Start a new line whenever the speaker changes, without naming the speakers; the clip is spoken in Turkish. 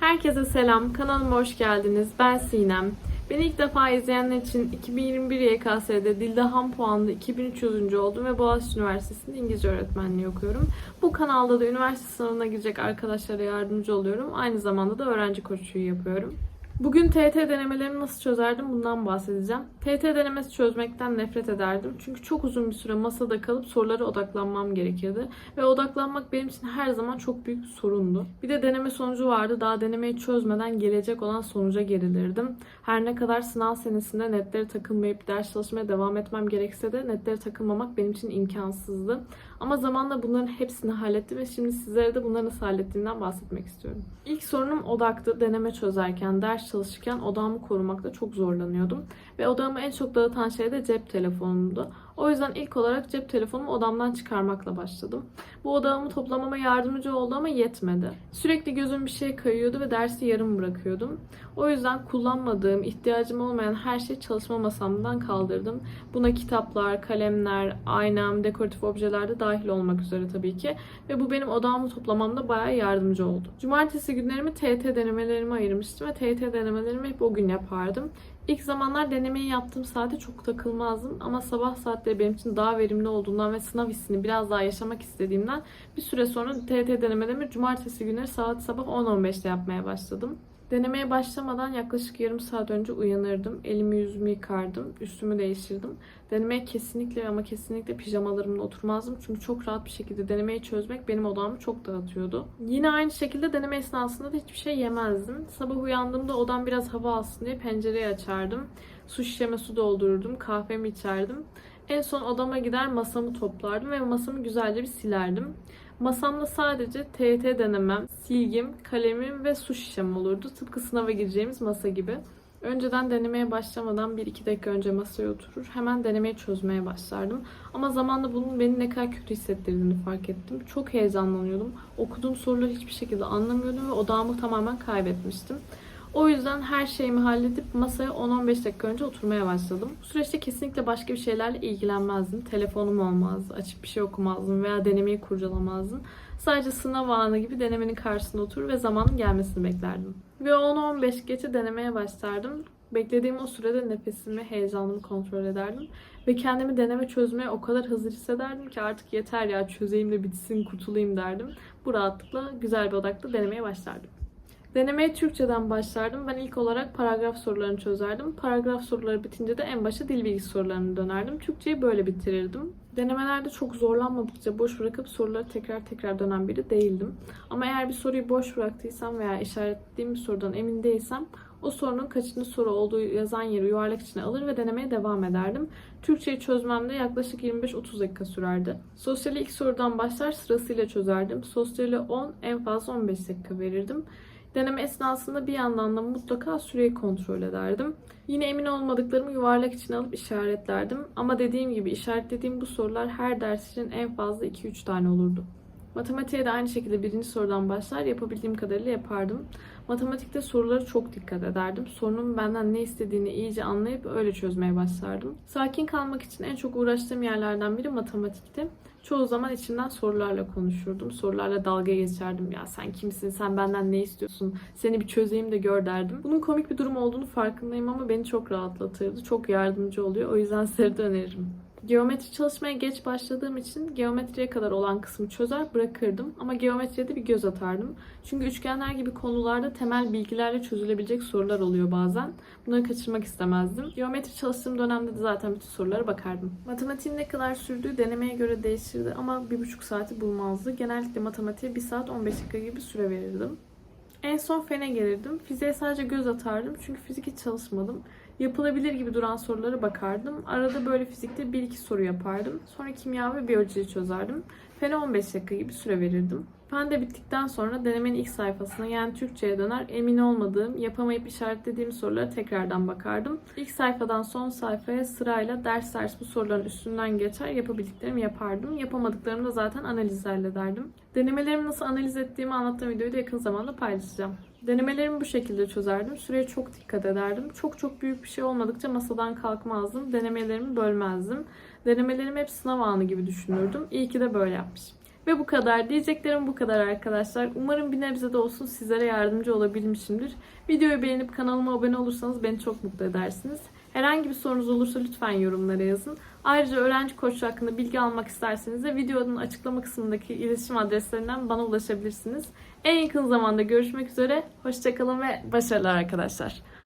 Herkese selam, kanalıma hoş geldiniz. Ben Sinem. Beni ilk defa izleyenler için 2021 YKS'de dilde ham puanlı 2300. oldum ve Boğaziçi Üniversitesi'nde İngilizce öğretmenliği okuyorum. Bu kanalda da üniversite sınavına girecek arkadaşlara yardımcı oluyorum. Aynı zamanda da öğrenci koçluğu yapıyorum. Bugün TET denemelerimi nasıl çözerdim bundan bahsedeceğim. TET denemesi çözmekten nefret ederdim. Çünkü çok uzun bir süre masada kalıp sorulara odaklanmam gerekirdi. Ve odaklanmak benim için her zaman çok büyük bir sorundu. Bir de deneme sonucu vardı. Daha denemeyi çözmeden gelecek olan sonuca gerilirdim. Her ne kadar sınav senesinde netlere takılmayıp ders çalışmaya devam etmem gerekse de netlere takılmamak benim için imkansızdı. Ama zamanla bunların hepsini hallettim ve şimdi sizlere de bunları nasıl hallettiğimden bahsetmek istiyorum. İlk sorunum odaktı. Deneme çözerken, ders çalışırken odağımı korumakta çok zorlanıyordum. Ve odağımı en çok dağıtan şey de cep telefonumdu. O yüzden ilk olarak cep telefonumu odamdan çıkarmakla başladım. Bu odağımı toplamama yardımcı oldu ama yetmedi. Sürekli gözüm bir şeye kayıyordu ve dersi yarım bırakıyordum. O yüzden kullanmadığım, ihtiyacım olmayan her şeyi çalışma masamdan kaldırdım. Buna kitaplar, kalemler, aynam, dekoratif objeler de dahil olmak üzere tabii ki. Ve bu benim odağımı toplamamda bayağı yardımcı oldu. Cumartesi günlerimi TET denemelerime ayırmıştım ve TET denemelerimi hep o gün yapardım. İlk zamanlar denemeyi yaptığım saate çok takılmazdım ama sabah saatleri benim için daha verimli olduğundan ve sınav hissini biraz daha yaşamak istediğimden bir süre sonra TET denemelerimi cumartesi günleri saat sabah 10-15'te yapmaya başladım. Denemeye başlamadan yaklaşık yarım saat önce uyanırdım. Elimi yüzümü yıkardım. Üstümü değiştirdim. Denemeye kesinlikle ama kesinlikle pijamalarımla oturmazdım. Çünkü çok rahat bir şekilde denemeyi çözmek benim odamı çok dağıtıyordu. Yine aynı şekilde deneme esnasında da hiçbir şey yemezdim. Sabah uyandığımda odam biraz hava alsın diye pencereyi açardım. Su şişeme su doldururdum. Kahvemi içerdim. En son odama gider masamı toplardım ve masamı güzelce bir silerdim. Masamda sadece TYT denemem, silgim, kalemim ve su şişem olurdu. Tıpkı sınava gireceğimiz masa gibi. Önceden denemeye başlamadan 1-2 dakika önce masaya oturur. Hemen denemeyi çözmeye başlardım. Ama zamanla bunun beni ne kadar kötü hissettirdiğini fark ettim. Çok heyecanlanıyordum. Okuduğum soruları hiçbir şekilde anlamıyordum ve odağımı tamamen kaybetmiştim. O yüzden her şeyimi halledip masaya 10-15 dakika önce oturmaya başladım. Bu süreçte kesinlikle başka bir şeylerle ilgilenmezdim. Telefonum olmazdı, açıp bir şey okumazdım veya denemeyi kurcalamazdım. Sadece sınav anı gibi denemenin karşısında oturur ve zamanın gelmesini beklerdim. Ve 10-15 geçe denemeye başlardım. Beklediğim o sürede nefesimi, heyecanımı kontrol ederdim. Ve kendimi deneme çözmeye o kadar hazır hissederdim ki artık yeter ya çözeyim de bitsin, kurtulayım derdim. Bu rahatlıkla güzel bir odakla denemeye başlardım. Denemeye Türkçeden başlardım. Ben ilk olarak paragraf sorularını çözerdim. Paragraf soruları bitince de en başa dil bilgisi sorularını dönerdim. Türkçeyi böyle bitirirdim. Denemelerde çok zorlanmadıkça boş bırakıp soruları tekrar tekrar dönen biri değildim. Ama eğer bir soruyu boş bıraktıysam veya işaretlediğim bir sorudan emin değilsem o sorunun kaçıncı soru olduğu yazan yeri yuvarlak içine alır ve denemeye devam ederdim. Türkçeyi çözmemde yaklaşık 25-30 dakika sürerdi. Sosyali ilk sorudan başlar sırasıyla çözerdim. Sosyali 10, en fazla 15 dakika verirdim. Deneme esnasında bir yandan da mutlaka süreyi kontrol ederdim. Yine emin olmadıklarımı yuvarlak içine alıp işaretlerdim. Ama dediğim gibi işaretlediğim bu sorular her ders için en fazla 2-3 tane olurdu. Matematiğe de aynı şekilde birinci sorudan başlar yapabildiğim kadarıyla yapardım. Matematikte soruları çok dikkat ederdim. Sorunun benden ne istediğini iyice anlayıp öyle çözmeye başlardım. Sakin kalmak için en çok uğraştığım yerlerden biri matematikti. Çoğu zaman içimden sorularla konuşurdum. Sorularla dalga geçerdim. Ya sen kimsin? Sen benden ne istiyorsun? Seni bir çözeyim de gör derdim. Bunun komik bir durum olduğunu farkındayım ama beni çok rahatlatırdı. Çok yardımcı oluyor. O yüzden size öneririm. Geometri çalışmaya geç başladığım için geometriye kadar olan kısmı çözer bırakırdım ama geometriye de bir göz atardım. Çünkü üçgenler gibi konularda temel bilgilerle çözülebilecek sorular oluyor bazen. Bunları kaçırmak istemezdim. Geometri çalıştığım dönemde de zaten bütün sorulara bakardım. Matematiğin ne kadar sürdüğü denemeye göre değişirdi ama bir buçuk saati bulmazdı. Genellikle matematiğe 1 saat 15 dakika gibi süre verirdim. En son fene gelirdim. Fiziğe sadece göz atardım çünkü fizik hiç çalışmadım. Yapılabilir gibi duran sorulara bakardım. Arada böyle fizikte 1-2 soru yapardım. Sonra kimya ve biyolojiyi çözerdim. Fene 15 dakika gibi süre verirdim. Fen de bittikten sonra denemenin ilk sayfasına yani Türkçe'ye döner emin olmadığım, yapamayıp işaretlediğim sorulara tekrardan bakardım. İlk sayfadan son sayfaya sırayla ders ders bu soruların üstünden geçer yapabildiklerimi yapardım. Yapamadıklarımı da zaten analiz hallederdim. Denemelerimi nasıl analiz ettiğimi anlattığım videoyu da yakın zamanda paylaşacağım. Denemelerimi bu şekilde çözerdim. Süreye çok dikkat ederdim. Çok çok büyük bir şey olmadıkça masadan kalkmazdım. Denemelerimi bölmezdim. Denemelerimi hep sınav anı gibi düşünürdüm. İyi ki de böyle yapmışım. Ve bu kadar. Diyeceklerim bu kadar arkadaşlar. Umarım bir nebze de olsun sizlere yardımcı olabilmişimdir. Videoyu beğenip kanalıma abone olursanız beni çok mutlu edersiniz. Herhangi bir sorunuz olursa lütfen yorumlara yazın. Ayrıca öğrenci koçu hakkında bilgi almak isterseniz de videonun açıklama kısmındaki iletişim adreslerinden bana ulaşabilirsiniz. En yakın zamanda görüşmek üzere. Hoşçakalın ve başarılar arkadaşlar.